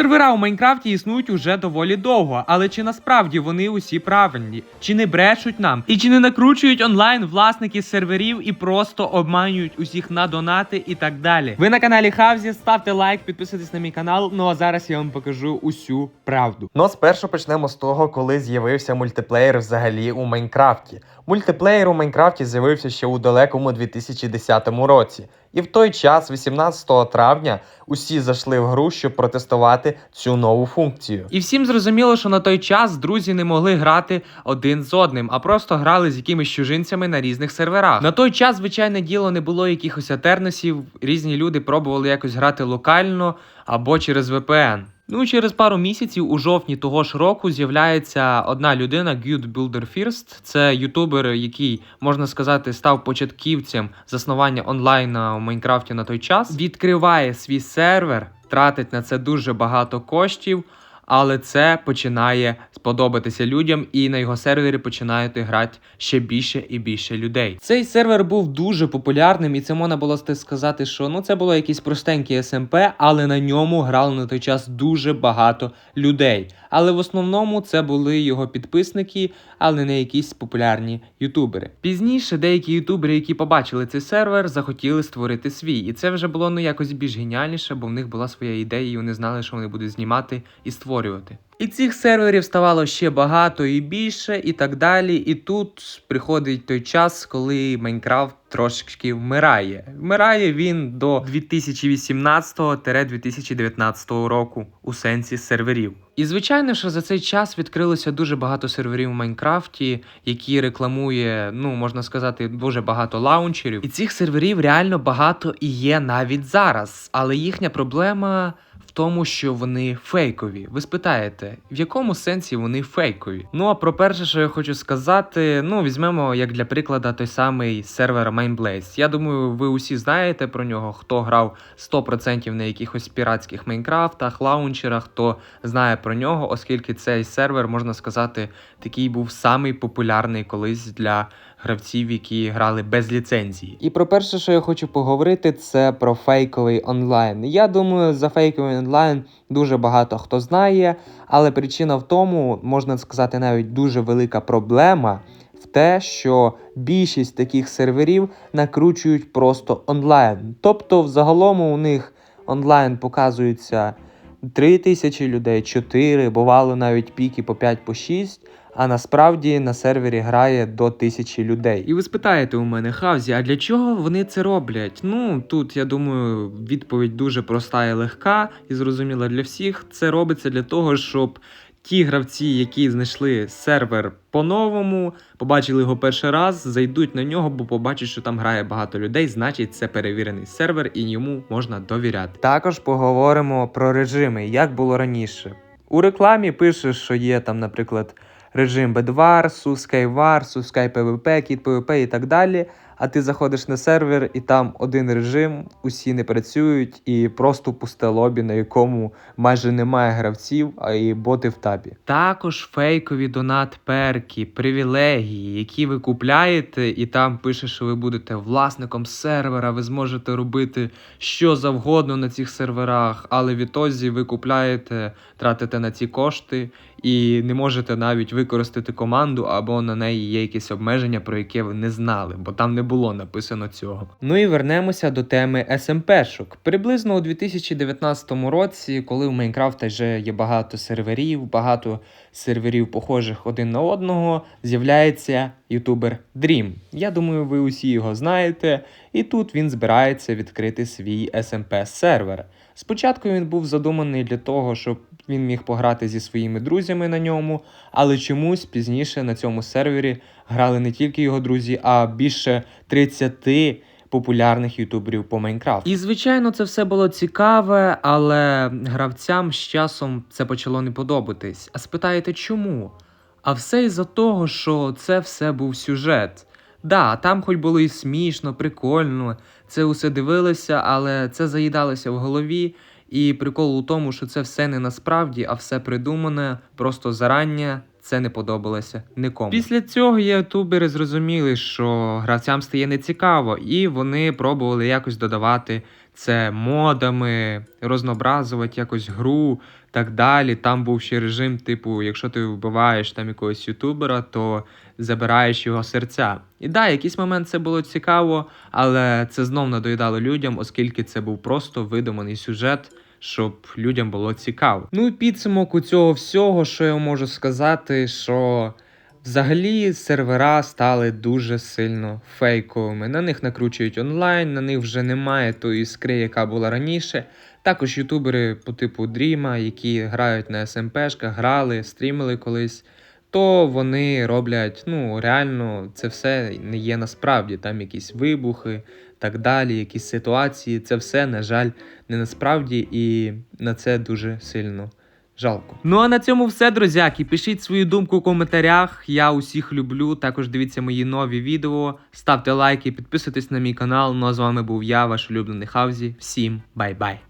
Сервера у Майнкрафті існують уже доволі довго, але чи насправді вони усі правильні? Чи не брешуть нам? І чи не накручують онлайн власники серверів і просто обманюють усіх на донати і так далі? Ви на каналі Хавзі, ставте лайк, підписуйтесь на мій канал. Ну а зараз я вам покажу усю правду. Ну, спершу почнемо з того, коли з'явився мультиплеєр взагалі у Майнкрафті. Мультиплеєр у Майнкрафті з'явився ще у далекому 2010 році. І в той час, 18 травня, усі зайшли в гру, щоб протестувати цю нову функцію. І всім зрозуміло, що на той час друзі не могли грати один з одним, а просто грали з якимись чужинцями на різних серверах. На той час, звичайне діло, не було якихось атернесів. Різні люди пробували якось грати локально або через VPN. Ну, через пару місяців, у жовтні того ж року, з'являється одна людина, Good Builder First. Це ютубер, який можна сказати став початківцем заснування онлайна у Майнкрафті на той час. Відкриває свій сервер, тратить на це дуже багато коштів. Але це починає сподобатися людям, і на його сервері починають грати ще більше і більше людей. Цей сервер був дуже популярним, і це можна було сказати, що ну це було якийсь простенький СМП, але на ньому грало на той час дуже багато людей. Але в основному це були його підписники, але не якісь популярні ютубери. Пізніше деякі ютубери, які побачили цей сервер, захотіли створити свій, і це вже було ну якось більш геніальніше, бо в них була своя ідея, і вони знали, що вони будуть знімати і створювати. І цих серверів ставало ще багато і більше, і так далі. І тут приходить той час, коли Майнкрафт трошечки вмирає. Вмирає він до 2018-2019 року у сенсі серверів. І звичайно, що за цей час відкрилося дуже багато серверів у Майнкрафті, які рекламує, ну можна сказати, дуже багато лаунчерів. І цих серверів реально багато і є навіть зараз. Але їхня проблема в тому, що вони фейкові. Ви спитаєте, в якому сенсі вони фейкові? Ну а про перше, що я хочу сказати, ну візьмемо як для прикладу той самий сервер Mainblaze. Я думаю, ви усі знаєте про нього, хто грав 100% на якихось піратських Майнкрафтах, лаунчерах, хто знає про нього, оскільки цей сервер, можна сказати, такий був самий популярний колись для гравців, які грали без ліцензії. І про перше, що я хочу поговорити, це про фейковий онлайн. Я думаю, за фейковий онлайн дуже багато хто знає, але причина в тому, можна сказати, навіть дуже велика проблема. В те, що більшість таких серверів накручують просто онлайн. Тобто, взагалом у них онлайн показується 3 тисячі людей, 4, бувало навіть піки по 5 по 6, а насправді на сервері грає до тисячі людей. І ви спитаєте у мене, Хавзі, а для чого вони це роблять? Ну тут я думаю, відповідь дуже проста і легка і зрозуміла для всіх. Це робиться для того, щоб ті гравці, які знайшли сервер по-новому, побачили його перший раз, зайдуть на нього, бо побачать, що там грає багато людей, значить це перевірений сервер і йому можна довіряти. Також поговоримо про режими, як було раніше. У рекламі пише, що є там, наприклад, режим Bedwars, Skywars, Sky PvP, Kit PvP і так далі. А ти заходиш на сервер, і там один режим, усі не працюють, і просто пусте лобі, на якому майже немає гравців, а і боти в табі. Також фейкові донат-перки, привілегії, які ви купляєте, і там пише, що ви будете власником сервера, ви зможете робити що завгодно на цих серверах, але відтоді ви купляєте, тратите на ці кошти і не можете навіть використати команду, або на неї є якісь обмеження, про яке ви не знали, бо там не було написано цього. Ну і вернемося до теми СМП-шок. Приблизно у 2019 році, коли в Майнкрафта вже є багато серверів, багато серверів похожих один на одного, з'являється ютубер Dream. Я думаю, ви усі його знаєте, і тут він збирається відкрити свій SMP-сервер. Спочатку він був задуманий для того, щоб він міг пограти зі своїми друзями на ньому, але чомусь пізніше на цьому сервері грали не тільки його друзі, а більше 30 популярних ютуберів по Майнкрафту. І звичайно, це все було цікаве, але гравцям з часом це почало не подобатись. А спитаєте, чому? А все із-за того, що це все був сюжет. Да, там хоч було і смішно, прикольно, це усе дивилося, але це заїдалося в голові. І прикол у тому, що це все не насправді, а все придумане просто зарання. Це не подобалося нікому. Після цього ютубери зрозуміли, що гравцям стає нецікаво, і вони пробували якось додавати це модами, рознообразувати якось гру, так далі. Там був ще режим, типу, якщо ти вбиваєш там якогось ютубера, то забираєш його серця. І да, якийсь момент це було цікаво, але це знов надоїдало людям, оскільки це був просто видуманий сюжет. Щоб людям було цікаво. Ну і підсумок у цього всього, що я можу сказати, що взагалі сервера стали дуже сильно фейковими. На них накручують онлайн, на них вже немає тої іскри, яка була раніше. Також ютубери по типу Дріма, які грають на СМПшках, грали, стрімили колись, то вони роблять, ну реально, це все не є насправді. Там якісь вибухи, так далі, якісь ситуації. Це все, на жаль, не насправді, і на це дуже сильно. Жалко. Ну а на цьому все, друзяки. Пишіть свою думку у коментарях. Я усіх люблю. Також дивіться мої нові відео. Ставте лайки, підписуйтесь на мій канал. Ну а з вами був я, ваш улюблений Хавзі. Всім бай-бай.